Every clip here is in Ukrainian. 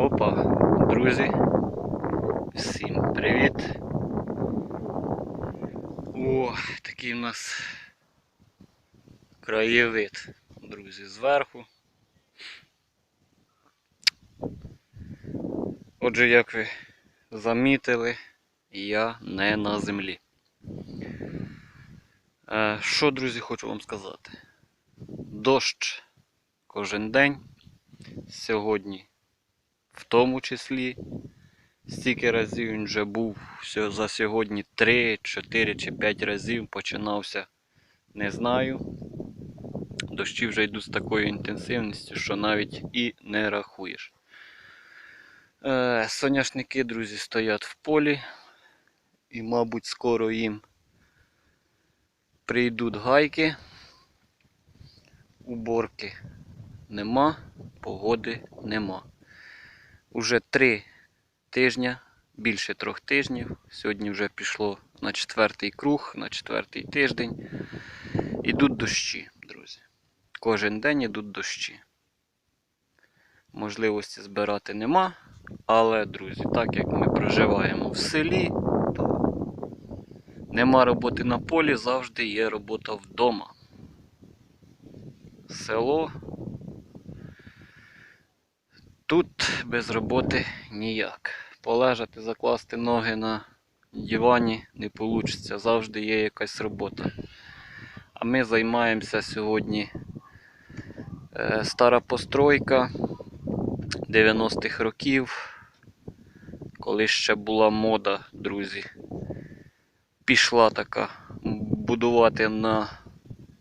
Опа, друзі. Всім привіт. О, такий у нас краєвид, друзі, зверху. Отже, як ви замітили, я не на землі. Е, Що, друзі, хочу вам сказати? Дощ кожен день. Сьогодні в тому числі. Стільки разів він вже був все за сьогодні 3, 4 чи 5 разів починався. Не знаю. Дощі вже йдуть з такою інтенсивністю, що навіть і не рахуєш. Е, соняшники, друзі, стоять в полі. І, мабуть, скоро їм прийдуть гайки. Уборки нема, погоди нема. Уже три тижня, більше трьох тижнів. Сьогодні вже пішло на четвертий круг, на четвертий тиждень. Ідуть дощі, друзі. Кожен день ідуть дощі. Можливості збирати нема, але, друзі, так як ми проживаємо в селі, то нема роботи на полі, завжди є робота вдома. Село Тут без роботи ніяк. Полежати, закласти ноги на дивані не вийде. Завжди є якась робота. А ми займаємося сьогодні е, стара постройка 90-х років, коли ще була мода, друзі. Пішла така будувати на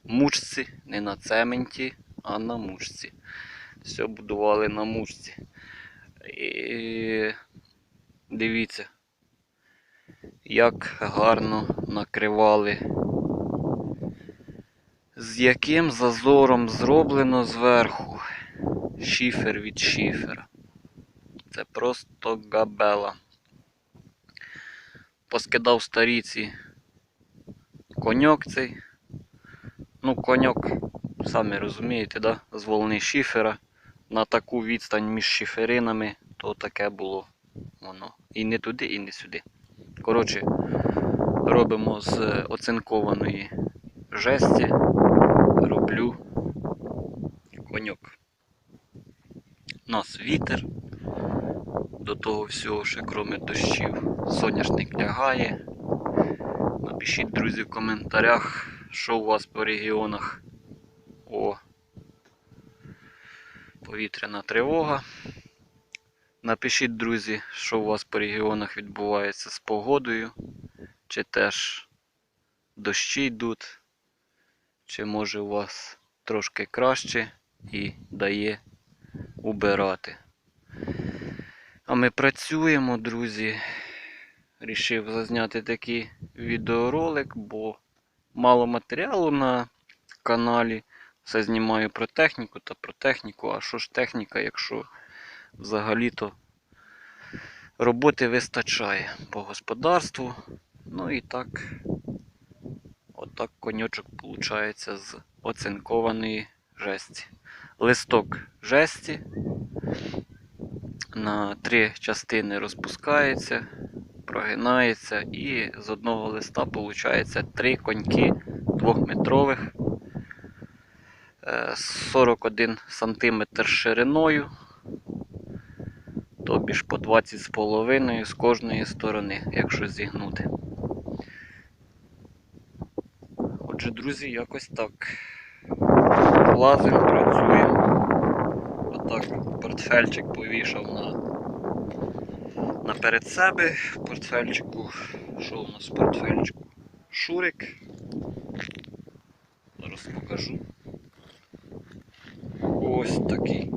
мушці, не на цементі, а на мушці все будували на мушці. І дивіться, як гарно накривали. З яким зазором зроблено зверху шифер від шифера. Це просто габела. Поскидав старіці коньок цей. Ну, коньок, самі розумієте, да? з волни шифера на таку відстань між шиферинами, то таке було воно. І не туди, і не сюди. Коротше, робимо з оцинкованої жесті, роблю коньок. У нас вітер. До того всього, ще кроме дощів, соняшник лягає. Напишіть, друзі, в коментарях, що у вас по регіонах. О, повітряна тривога. Напишіть, друзі, що у вас по регіонах відбувається з погодою, чи теж дощі йдуть, чи може у вас трошки краще і дає убирати. А ми працюємо, друзі. Рішив зазняти такий відеоролик, бо мало матеріалу на каналі. Все знімаю про техніку та про техніку. А що ж техніка, якщо взагалі-то роботи вистачає по господарству. Ну і так, отак коньочок виходить з оцинкованої жесті. Листок жесті на три частини розпускається, прогинається і з одного листа виходить три коньки двохметрових. 41 см шириною, тобі ж по 20,5 з кожної сторони, якщо зігнути. Отже, друзі, якось так. Лазимо, працюємо. Отак портфельчик повішав на, наперед себе. Портфельчику, що у нас в портфельчику? Шурик. Зараз покажу. Ось такий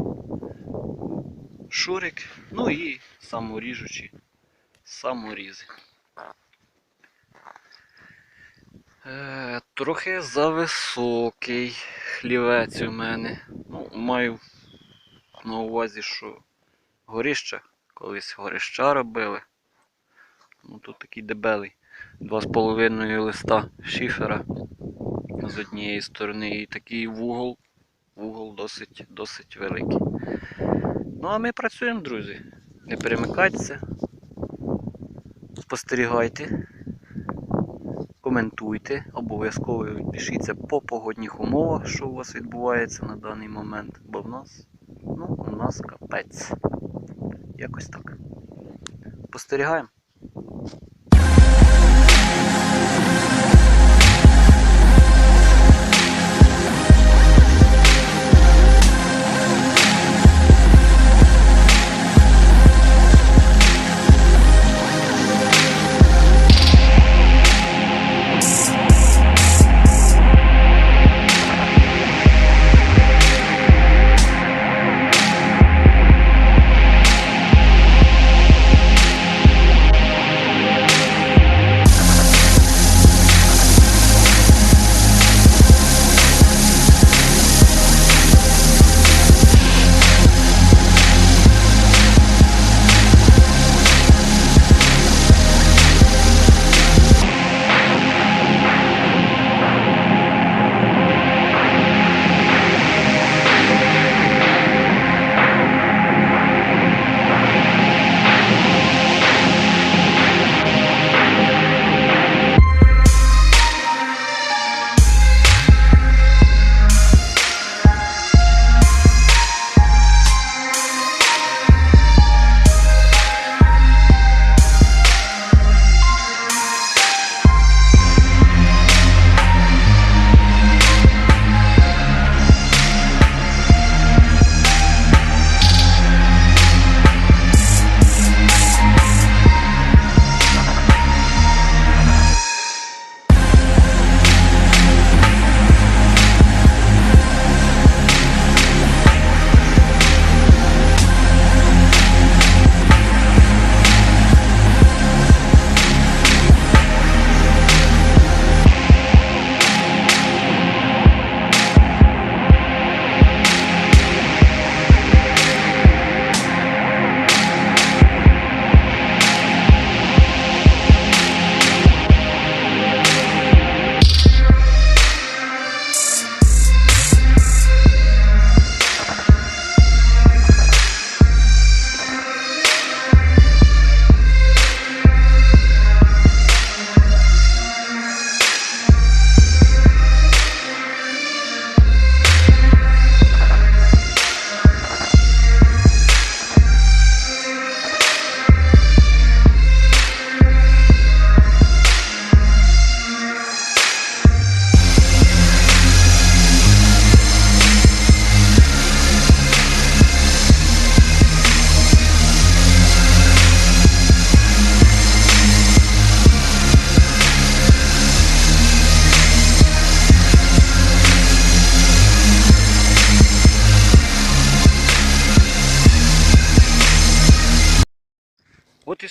шурик, ну і саморіжучі саморізи. Е, трохи зависокий хлівець у мене. Ну, Маю на увазі, що горіща, колись горища робили. Ну, Тут такий дебелий. Два з половиною листа шифера з однієї сторони і такий вугол вугол досить досить великий. Ну а ми працюємо, друзі. Не перемикайтеся. Спостерігайте. Коментуйте, обов'язково пишіться по погодних умовах, що у вас відбувається на даний момент, бо в нас, ну, у нас капець. Якось так. Спостерігаємо.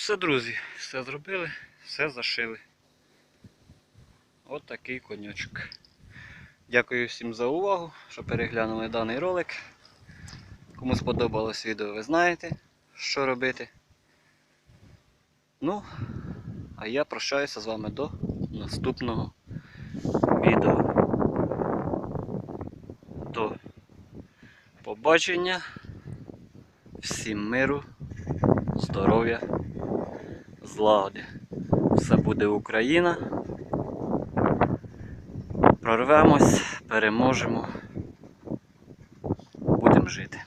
Все, друзі. Все зробили, все зашили. От такий коньочок. Дякую всім за увагу, що переглянули даний ролик. Кому сподобалось відео, ви знаєте, що робити. Ну, а я прощаюся з вами до наступного відео. До побачення. Всім миру, здоров'я, злагоди. Все буде Україна. Прорвемось, переможемо. Будемо жити.